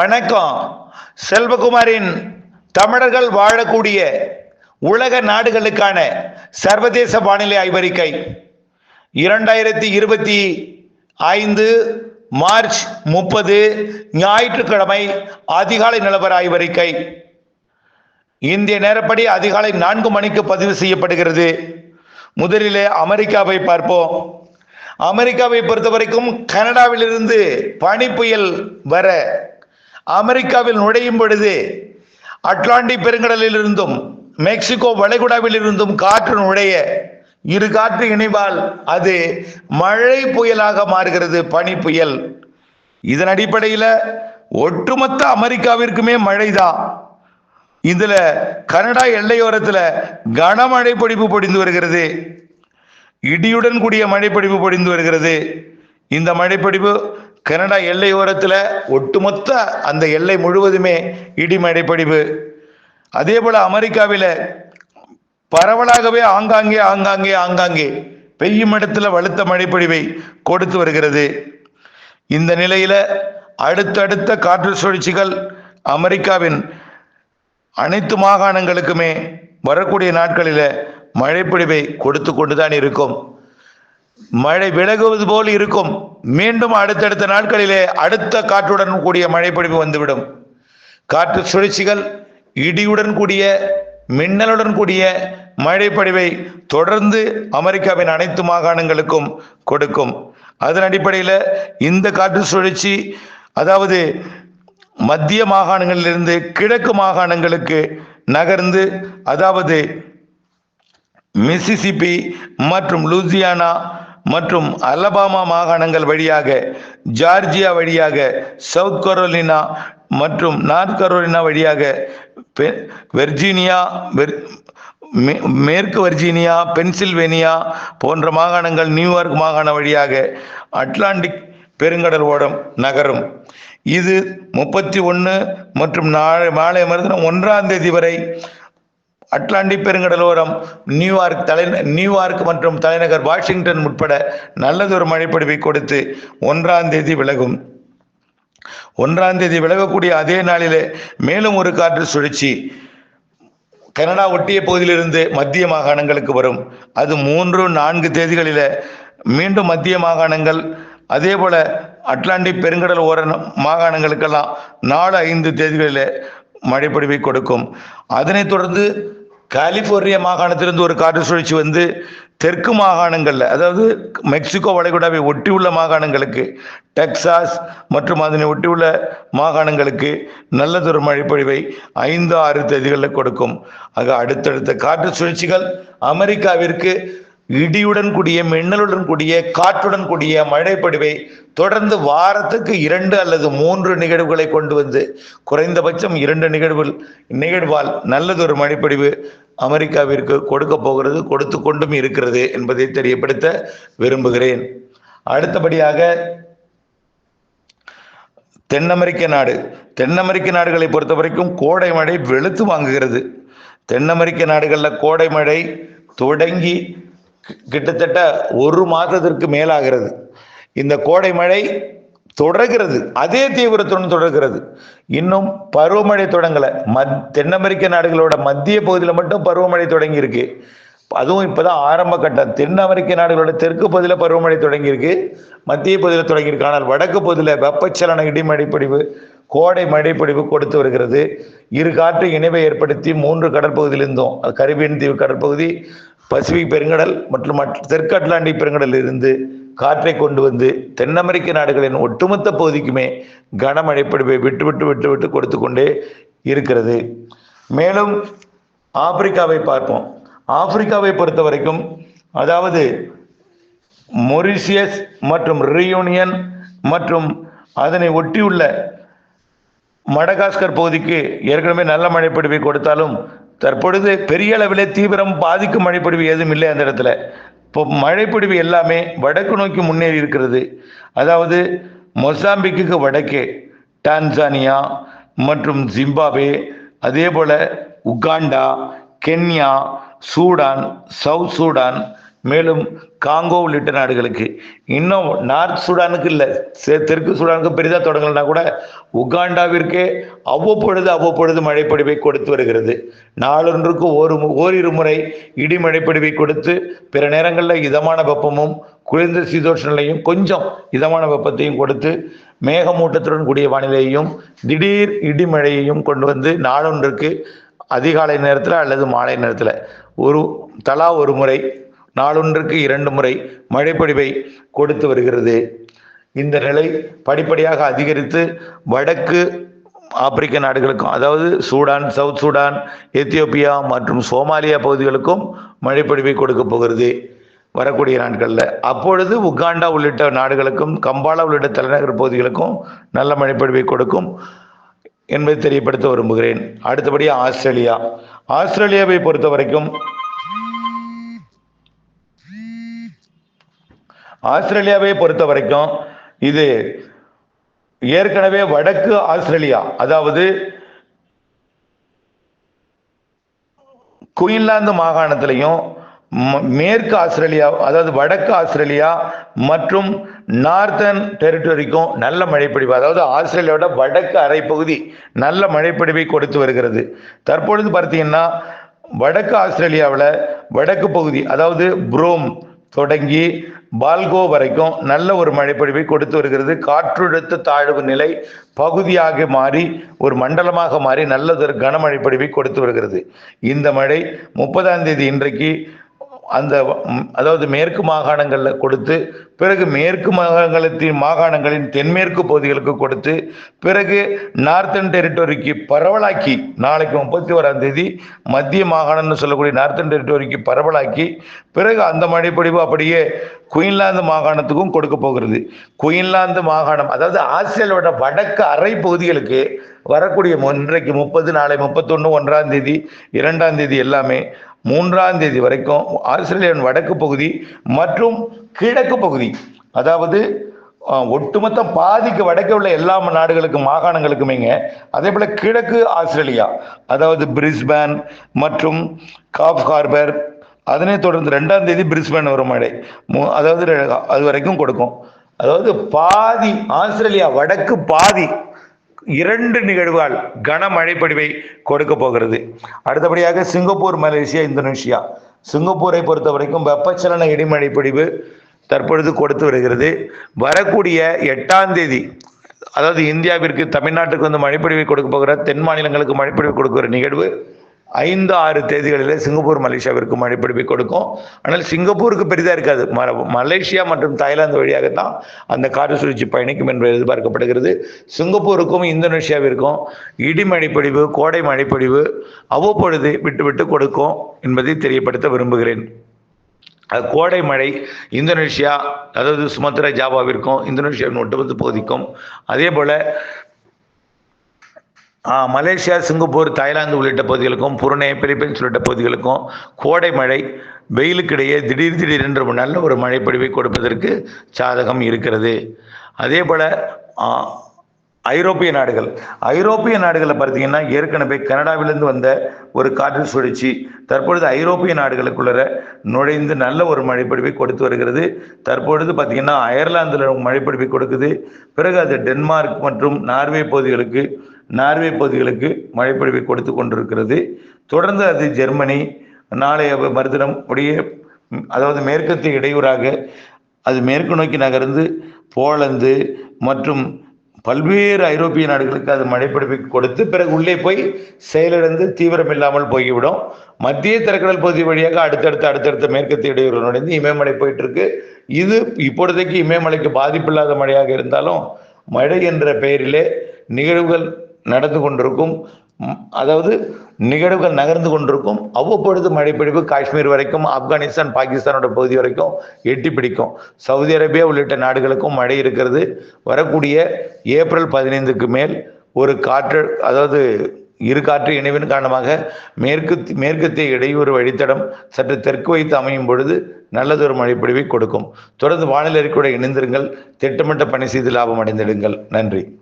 வணக்கம். செல்வகுமாரின் தமிழர்கள் வாழக்கூடிய உலக நாடுகளுக்கான சர்வதேச வானிலை ஆய்வறிக்கை. இரண்டாயிரத்தி இருபத்தி ஐந்து மார்ச் முப்பது ஞாயிற்றுக்கிழமை அதிகாலை நிலவர ஆய்வறிக்கை. இந்திய நேரப்படி அதிகாலை நான்கு மணிக்கு பதிவு செய்யப்படுகிறது. முதலிலே அமெரிக்காவை பார்ப்போம். அமெரிக்காவை பொறுத்த வரைக்கும் கனடாவிலிருந்து பனி புயல் வர அமெரிக்காவில் நுழையும் பொழுது அட்லாண்டிக் பெருங்கடலில் இருந்தும் மெக்சிகோ வளைகுடாவில் இருந்தும் காற்று நுழைய இரு காற்று இணைவால் அது மழை புயலாக மாறுகிறது பனி புயல். இதன் அடிப்படையில் ஒட்டுமொத்த அமெரிக்காவிற்குமே மழைதான் இதுல கனடா எல்லையோரத்தில் கனமழை பொழிவு பொடிந்து வருகிறது. இடியுடன் கூடிய மழைப்பொழிவு பொடிந்து வருகிறது. இந்த மழைப்பொழிவு கனடா எல்லையோரத்தில் ஒட்டுமொத்த அந்த எல்லை முழுவதுமே இடி மழைப்பொழிவு அதே போல அமெரிக்காவில் பரவலாகவே ஆங்காங்கே ஆங்காங்கே ஆங்காங்கே பெய்யும் இடத்துல வலுத்த மழைப்பொழிவை கொடுத்து வருகிறது. இந்த நிலையில அடுத்தடுத்த காற்று சுழற்சிகள் அமெரிக்காவின் அனைத்து மாகாணங்களுக்குமே வரக்கூடிய நாட்களில் மழைப்பொழிவை கொடுத்து கொண்டுதான் இருக்கும். மழை விலகுவது போல் இருக்கும். மீண்டும் அடுத்தடுத்த நாட்களிலே அடுத்த காற்றுடன் கூடிய மழைப்பொழிவு வந்துவிடும். காற்று சுழற்சிகள் இடியுடன் கூடிய மின்னலுடன் கூடிய மழைப்பொழிவை தொடர்ந்து அமெரிக்காவின் அனைத்து மாகாணங்களுக்கும் கொடுக்கும். அதன் அடிப்படையில் இந்த காற்று சுழற்சி அதாவது மத்திய மாகாணங்களிலிருந்து கிழக்கு மாகாணங்களுக்கு நகர்ந்து அதாவது மிசிசிப்பி மற்றும் லூசியானா மற்றும் அலபாமா மாகாணங்கள் வழியாக ஜார்ஜியா வழியாக சவுத் கரோலினா மற்றும் நார்த் கரோலினா வழியாக பெ- வெர்ஜீனியா வெர் மே- மேற்கு வர்ஜீனியா பென்சில்வேனியா போன்ற மாகாணங்கள் நியூயார்க் மாகாண வழியாக அட்லாண்டிக் பெருங்கடல் ஓடம் நகரும். இது முப்பத்தி ஒன்று மற்றும் நாளை மாலை மறுதினம் ஒன்றாம் தேதி வரை அட்லாண்டிக் பெருங்கடலோரம் நியூயார்க் தலை நியூயார்க் மற்றும் தலைநகர் வாஷிங்டன் உட்பட நல்லதொரு மழைப்பொழிவை கொடுத்து ஒன்றாம் தேதி விலகும். ஒன்றாம் தேதி விலகக்கூடிய அதே நாளிலே மேலும் ஒரு காற்று சுழற்சி. கனடா ஒட்டிய பகுதியிலிருந்து மத்திய மாகாணங்களுக்கு வரும். அது மூன்று நான்கு தேதிகளில மீண்டும் மத்திய மாகாணங்கள் அதே போல அட்லாண்டிக் பெருங்கடல் ஓர மாகாணங்களுக்கெல்லாம் நாலு ஐந்து தேதிகளில் மழைப்பொழிவை கொடுக்கும். அதனைத் தொடர்ந்து கலிஃபோர்னியா மாகாணத்திலிருந்து ஒரு காற்று சுழற்சி வந்து தெற்கு மாகாணங்களில் அதாவது மெக்சிகோ வளைகுடாவை ஒட்டியுள்ள மாகாணங்களுக்கு டெக்சாஸ் மற்றும் அதனை ஒட்டியுள்ள மாகாணங்களுக்கு நல்லதொரு மழைப்பொழிவை ஐந்து ஆறு தேதிகளில் கொடுக்கும். ஆக அடுத்தடுத்த காற்று சுழற்சிகள் அமெரிக்காவிற்கு இடியுடன் கூடிய மின்னலுடன் கூடிய காற்றுடன் கூடிய மழைப்படிவை தொடர்ந்து வாரத்துக்கு இரண்டு அல்லது மூன்று நிகழ்வுகளை கொண்டு வந்து குறைந்தபட்சம் இரண்டு நிகழ்வுகள் நிகழ்வால் நல்லதொரு மழைப்படிவு அமெரிக்காவிற்கு கொடுக்க போகிறது கொடுத்து கொண்டும் இருக்கிறது என்பதை தெரியப்படுத்த விரும்புகிறேன். அடுத்தபடியாக தென் அமெரிக்க நாடு. தென் அமெரிக்க நாடுகளை பொறுத்த வரைக்கும் கோடை மழை வெளுத்து வாங்குகிறது. தென் அமெரிக்க நாடுகளில் கோடை மழை தொடங்கி கிட்டத்தட்ட ஒரு மாதத்திற்கு மேலாகிறது. இந்த கோடை மழை தொடர்கிறது. அதே தீவிரத்துடன் தொடர்கிறது. இன்னும் பருவமழை தொடங்கலை. மத் தென் அமெரிக்க நாடுகளோட மத்திய பகுதியில் மட்டும் பருவமழை தொடங்கி இருக்கு அதுவும் இப்போதான் ஆரம்ப கட்டம். தென் அமெரிக்க நாடுகளோட தெற்கு பகுதியில் பருவமழை தொடங்கியிருக்கு. மத்திய பகுதியில் தொடங்கியிருக்கு. ஆனால் வடக்கு பகுதியில் வெப்பச்சலன இடிமழைப்பொழிவு கோடை மழைப்பொழிவு கொடுத்து வருகிறது. இரு காற்று இணைவை ஏற்படுத்தி மூன்று கடற்பகுதியிலிருந்தும் அது கரிபியன் தீவு கடற்பகுதி பசிபிக் பெருங்கடல் மற்றும் தெற்கு அட்லாண்டிக் பெருங்கடலில் இருந்து காற்றை கொண்டு வந்து தென் அமெரிக்க நாடுகளின் ஒட்டுமொத்த பகுதிக்குமே கனமழை பொழிவை விட்டு விட்டு விட்டு விட்டு கொடுத்து கொண்டே இருக்கிறது. மேலும் ஆப்பிரிக்காவை பார்ப்போம். ஆப்பிரிக்காவை பொறுத்த வரைக்கும் அதாவது மொரிசியஸ் மற்றும் ரியூனியன் மற்றும் அதனை ஒட்டியுள்ள மடகாஸ்கர் பகுதிக்கு ஏற்கனவே நல்ல மழைப்பிடிவை கொடுத்தாலும் தற்பொழுது பெரிய அளவிலே தீவிரம் பாதிக்கும் மழைப்பொழிவு ஏதும் இல்லை அந்த இடத்துல. இப்போ மழைப்பொழிவு எல்லாமே வடக்கு நோக்கி முன்னேறி இருக்கிறது. அதாவது மொசாம்பிக்கு வடக்கே டான்சானியா மற்றும் ஜிம்பாப்வே அதே போல Uganda Kenya Sudan South Sudan மேலும் காங்கோ உள்ளிட்ட நாடுகளுக்கு. இன்னும் நார்த் சூடானுக்கு இல்லை தெற்கு சூடானுக்கு பெரிதாக தொடங்கலைன்னா கூட உகாண்டாவிற்கே அவ்வப்பொழுது அவ்வப்பொழுது மழைப்பொழிவை கொடுத்து வருகிறது. நாளொன்றுக்கு ஒரு மு- ஓரிரு முறை இடி மழைப்பொழிவை கொடுத்து பிற நேரங்களில் இதமான வெப்பமும் குளிர்ந்த சீதோஷ நிலையும் கொஞ்சம் இதமான வெப்பத்தையும் கொடுத்து மேகமூட்டத்துடன் கூடிய வானிலையையும் திடீர் இடிமழையையும் கொண்டு வந்து நாளொன்றுக்கு அதிகாலை நேரத்தில் அல்லது மாலை நேரத்தில் ஒரு தலா ஒரு முறை நாளொன்றுக்கு இரண்டு முறை மழைப்பொழிவை கொடுத்து வருகிறது. இந்த நிலை படிப்படியாக அதிகரித்து வடக்கு ஆப்பிரிக்க நாடுகளுக்கும் அதாவது சூடான் சவுத் சூடான் எத்தியோப்பியா மற்றும் சோமாலியா பகுதிகளுக்கும் மழைப்பொழிவை கொடுக்க போகிறது வரக்கூடிய நாட்களில். அப்பொழுது உகாண்டா உள்ளிட்ட நாடுகளுக்கும் கம்பாலா உள்ளிட்ட தலைநகர் பகுதிகளுக்கும் நல்ல மழைப்பொழிவை கொடுக்கும் என்பதை தெரியப்படுத்த விரும்புகிறேன். அடுத்தபடியாக ஆஸ்திரேலியா. ஆஸ்திரேலியாவை பொறுத்த வரைக்கும் ஆஸ்திரேலியாவை பொறுத்த வரைக்கும் இது ஏற்கனவே வடக்கு ஆஸ்திரேலியா அதாவது குயின்லாந்து மாகாணத்திலையும் ம- மேற்கு ஆஸ்திரேலியா அதாவது வடக்கு ஆஸ்திரேலியா மற்றும் நார்த்தன் டெரிட்டரிக்கும் நல்ல மழைப்பொழிவு அதாவது ஆஸ்திரேலியாவோட வடக்கு அரைப்பகுதி நல்ல மழைப்பொழிவை கொடுத்து வருகிறது. தற்பொழுது பார்த்தீங்கன்னா வடக்கு ஆஸ்திரேலியாவில் வடக்கு பகுதி அதாவது புரோம் தொடங்கி பால்கோ வரைக்கும் நல்ல ஒரு மழைப்பொழிவை கொடுத்து வருகிறது. காற்றழுத்த தாழ்வு நிலை பகுதியாக மாறி ஒரு மண்டலமாக மாறி நல்லதொரு கனமழை பொழிவை கொடுத்து வருகிறது. இந்த மழை முப்பதாம் தேதி இன்றைக்கு அந்த அதாவது மேற்கு மாகாணங்களில் கொடுத்து பிறகு மேற்கு மாகாணத்தின் மாகாணங்களின் தென்மேற்கு பகுதிகளுக்கு கொடுத்து பிறகு நார்த்தன் டெரிட்டோரிக்கு பரவலாக்கி நாளைக்கு முப்பத்தி ஓராம் தேதி மத்திய மாகாணம்னு சொல்லக்கூடிய நார்த்தன் டெரிட்டோரிக்கு பரவலாக்கி பிறகு அந்த மழைப்பொழிவு அப்படியே குயின்லாந்து மாகாணத்துக்கும் கொடுக்க போகிறது. குயின்லாந்து மாகாணம் அதாவது ஆஸ்திரேலியாவோட வடக்கு அரை பகுதிகளுக்கு வரக்கூடிய மு- இன்றைக்கு முப்பது நாளை முப்பத்தொன்று ஒன்றாம் தேதி இரண்டாம் தேதி எல்லாமே மூன்றாம் தேதி வரைக்கும் ஆஸ்திரேலியாவின் வடக்கு பகுதி மற்றும் கிழக்கு பகுதி அதாவது ஒட்டுமொத்த பாதிக்கு வடக்கே உள்ள எல்லா நாடுகளுக்கும் மாகாணங்களுக்குமேங்க அதே போல கிழக்கு ஆஸ்திரேலியா அதாவது பிரிஸ்பேன் மற்றும் காப் ஹார்பர் அதனை தொடர்ந்து ரெண்டாம் தேதி பிரிஸ்பேன் வரும் மழை மு- அதாவது அது வரைக்கும் கொடுக்கும். அதாவது பாதி ஆஸ்திரேலியா வடக்கு பாதி இரண்டு நிகழ்வுகள் கனமழை பொழிவை கொடுக்க போகிறது. அடுத்தபடியாக சிங்கப்பூர் மலேசியா இந்தோனேஷியா. சிங்கப்பூரை பொறுத்த வரைக்கும் வெப்பச்சலன இடிமழை பொழிவு தற்பொழுது கொடுத்து வருகிறது. வரக்கூடிய எட்டாம் தேதி அதாவது இந்தியாவிற்கு தமிழ்நாட்டுக்கு வந்து மழைப்பொழிவை கொடுக்க போகிற தென் மாநிலங்களுக்கு மழைப்பொழிவு கொடுக்கிற நிகழ்வு ஐந்து ஆறு தேதிகளில் சிங்கப்பூர் மலேசியாவிற்கு மழைப்பொழிவை கொடுக்கும். ஆனால் சிங்கப்பூருக்கு பெரிதாக இருக்காது. ம- மலேசியா மற்றும் தாய்லாந்து வழியாகத்தான் அந்த காற்று சுழற்சி பயணிக்கும் என்று எதிர்பார்க்கப்படுகிறது. சிங்கப்பூருக்கும் இந்தோனேஷியாவிற்கும் இடி மழைப்பொழிவு கோடை மழைப்பொழிவு அவ்வப்பொழுது விட்டு விட்டு கொடுக்கும் என்பதை தெரியப்படுத்த விரும்புகிறேன். அது கோடை மழை இந்தோனேஷியா அதாவது சுமத்ரா ஜாவாவிற்கும் இந்தோனேஷியாவின் ஒட்டுமொத்த பகுதிக்கும் அதே போல மலேசியா சிங்கப்பூர் தாய்லாந்து உள்ளிட்ட பகுதிகளுக்கும் புருணே பிலிப்பைன்ஸ் உள்ளிட்ட பகுதிகளுக்கும் கோடை மழை வெயிலுக்கிடையே திடீர் திடீரென்று ஒரு நல்ல ஒரு மழைப்பொழிவை கொடுப்பதற்கு சாதகம் இருக்கிறது. அதே போல் ஐரோப்பிய நாடுகள். ஐரோப்பிய நாடுகளை பார்த்தீங்கன்னா ஏற்கனவே கனடாவிலிருந்து வந்த ஒரு காற்று சுழற்சி தற்பொழுது ஐரோப்பிய நாடுகளுக்குள்ள நுழைந்து நல்ல ஒரு மழைப்பொழிவை கொடுத்து வருகிறது. தற்பொழுது பார்த்தீங்கன்னா அயர்லாந்தில் மழைப்பொழிவை கொடுக்குது. பிறகு அது டென்மார்க் மற்றும் நார்வே பகுதிகளுக்கு நார்வே பகுதிகளுக்கு மழைப்பொழிவை கொடுத்து கொண்டிருக்கிறது. தொடர்ந்து அது ஜெர்மனி நாளைய மறுதினம் உடைய அதாவது மேற்கத்திய இடையூறாக அது மேற்கு நோக்கி நகர்ந்து போலந்து மற்றும் பல்வேறு ஐரோப்பிய நாடுகளுக்கு அது மழைப்பிடிப்பை கொடுத்து பிறகு உள்ளே போய் செயலிழந்து தீவிரம் இல்லாமல் போய்விடும். மத்திய திறக்கடல் பகுதி வழியாக அடுத்தடுத்த அடுத்தடுத்த மேற்கத்திய இடையூறு நுழைந்து இமயமலை போயிட்டு இருக்கு இது இப்பொழுதைக்கு இமயமலைக்கு பாதிப்பில்லாத மழையாக இருந்தாலும் மழை என்ற பெயரிலே நிகழ்வுகள் நடந்து கொண்டிருக்கும் அதாவது நிகழ்வுகள் நகர்ந்து கொண்டிருக்கும் அவ்வப்பொழுது மழைப்பிடிப்பு காஷ்மீர் வரைக்கும் ஆப்கானிஸ்தான் பாகிஸ்தானோட பகுதி வரைக்கும் எட்டி பிடிக்கும். சவுதி அரேபியா உள்ளிட்ட நாடுகளுக்கும் மழை இருக்கிறது. வரக்கூடிய ஏப்ரல் பதினைந்துக்கு மேல் ஒரு காற்று அதாவது இரு காற்று இணைவின் காரணமாக மேற்கு மேற்கத்திய இடையூறு வழித்தடம் சற்று தெற்கு வைத்து அமையும் பொழுது நல்லதொரு மழைப்பொழிவை கொடுக்கும். தொடர்ந்து வானிலை அறிக்கையோடு இணைந்திருங்கள். திட்டமிட்ட பணி செய்து லாபம் அடைந்திடுங்கள். நன்றி.